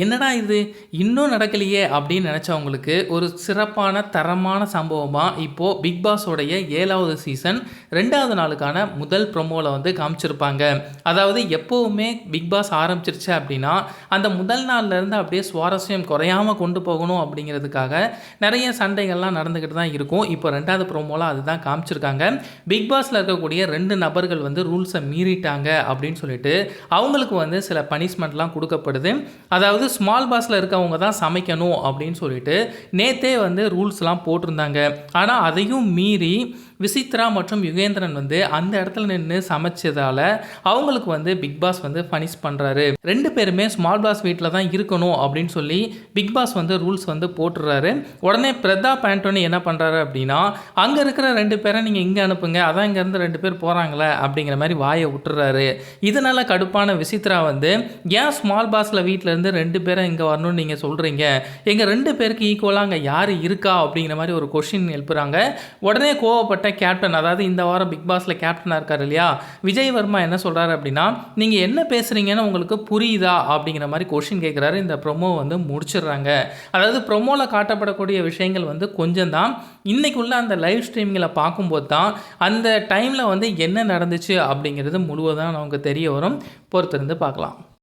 என்னடா இது? இன்னும் நடக்கலையே அப்படின்னு நினச்சவங்களுக்கு ஒரு சிறப்பான தரமான சம்பவமாக இப்போது பிக் பாஸோடைய ஏழாவது சீசன் ரெண்டாவது நாளுக்கான முதல் ப்ரொமோவில் வந்து காமிச்சிருப்பாங்க. அதாவது எப்போவுமே பிக் பாஸ் ஆரம்பிச்சிருச்சு அப்படின்னா அந்த முதல் நாள்லேருந்து அப்படியே சுவாரஸ்யம் குறையாமல் கொண்டு போகணும் அப்படிங்கிறதுக்காக நிறைய சண்டைகள்லாம் நடந்துக்கிட்டு தான் இருக்கும். இப்போ ரெண்டாவது ப்ரோமோவில் அதுதான் காமிச்சிருக்காங்க. பிக் பாஸில் இருக்கக்கூடிய ரெண்டு நபர்கள் வந்து ரூல்ஸை மீறிட்டாங்க அப்படின்னு சொல்லிட்டு அவங்களுக்கு வந்து சில பனிஷ்மெண்ட்லாம் கொடுக்கப்படுது. அதாவது ஸ்மால் பாஸில் இருக்கவங்க தான் சமைக்கணும் அப்படின்னு சொல்லிட்டு நேத்தே வந்து ரூல்ஸ்லாம் போட்டிருந்தாங்க. ஆனால் அதையும் மீறி விசித்ரா மற்றும் யுகேந்திரன் வந்து அந்த இடத்துல நின்று சமைச்சதால அவங்களுக்கு வந்து பிக் பாஸ் வந்து பனிஷ் பண்ணுறாரு ரெண்டு பேருமே ஸ்மால் பாஸ் வீட்டில் தான் இருக்கணும் அப்படின்னு சொல்லி பிக் பாஸ் வந்து ரூல்ஸ் வந்து போட்டுடுறாரு உடனே பிரதாப் ஆண்டோனி என்ன பண்ணுறாரு அப்படின்னா அங்கே இருக்கிற ரெண்டு பேரை நீங்கள் இங்கே அனுப்புங்க அதான் இங்கேருந்து ரெண்டு பேர் போகிறாங்களே அப்படிங்கிற மாதிரி வாயை விட்டுறாரு. இதனால் கடுப்பான விசித்ரா வந்து ஏன் ஸ்மால் பாஸில் வீட்டிலேருந்து ரெண்டு பேரை இங்கே வரணும்னு நீங்கள் சொல்கிறீங்க எங்கள் ரெண்டு பேருக்கு ஈக்குவலாக அங்கே யார் இருக்கா? அப்படிங்கிற மாதிரி ஒரு கொஷின் எழுப்புறாங்க. உடனே கோவப்பட்ட கேப்டன் அதாவது இந்த வாரம் பிக் பாஸில் கேப்டனாக இருக்கார் இல்லையா? விஜய் வர்மா என்ன சொல்கிறாரு அப்படின்னா நீங்கள் என்ன பேசுகிறீங்கன்னு உங்களுக்கு புரியுதா? அப்படிங்கிற மாதிரி கொஷின் கேட்குறாரு இந்த ப்ரொமோ வந்து முடிச்சிடுறாங்க. அதாவது ப்ரொமோவில் காட்டப்படக்கூடிய விஷயங்கள் வந்து கொஞ்சம் தான். இன்றைக்குள்ள அந்த லைவ் ஸ்ட்ரீமிங்கில் பார்க்கும்போது தான் அந்த டைமில் வந்து என்ன நடந்துச்சு அப்படிங்கிறது முழுவதும் நமக்கு தெரிய வரும். பொறுத்திருந்து பார்க்கலாம்.